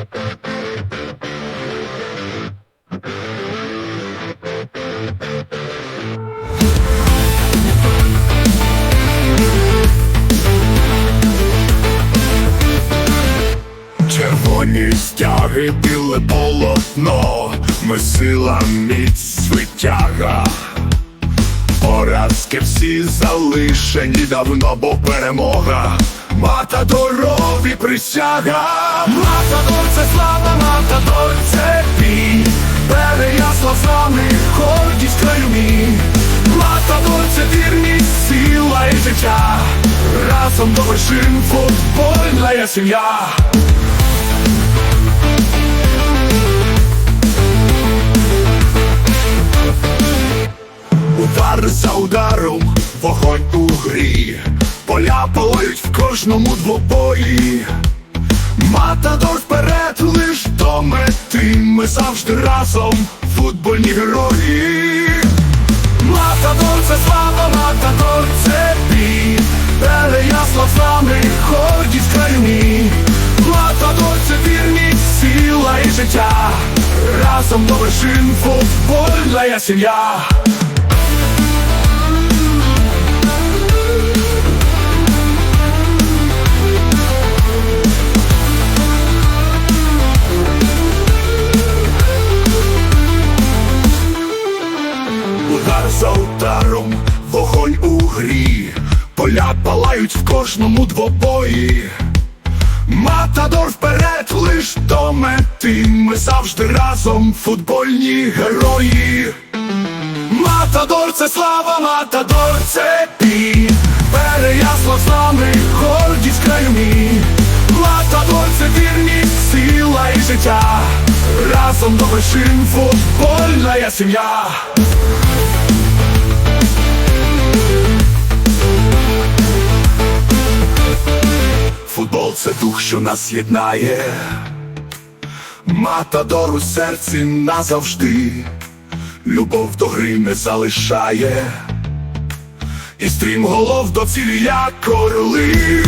Червоні стяги, біле полотно, ми сила міць витяга. Поразки всі залишені давно, бо перемога. Матадорові присяга. Матадор це слава, матадор це бій. Переяслав з нами гордість краю мій. Матадор це вірність, сила і життя. Разом до вершин футбольна сім'я. Удар за ударом, вогонь у грі, поля палають в кожному двобої. Матадор вперед лиш до мети, ми завжди разом, футбольні герої. Матадор це слава, матадор це бій, Переяслав з нами, гордість краю мій. Матадор це вірність, сила і життя. Разом до вершин футбольна сім'я. Ударом, вогонь у грі, поля палають в кожному двобої. Матадор вперед лиш до мети, ми завжди разом, футбольні герої. Матадор це слава, матадор це бій, Переяслав з нами, гордість краю мій. Матадор це вірність, сила і життя. Разом до вершин футбольна сім'я. Це дух, що нас єднає. Матадор у серці назавжди. Любов до гри не залишає. І стрім голов до цілі, як орли.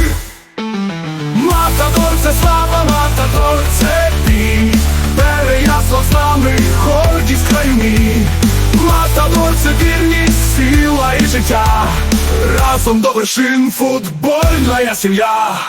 Матадор це слава, матадор це бій. Переяслав з нами, гордість краю мій. Матадор це вірність, сила і життя. Разом до вершин футбольна сім'я.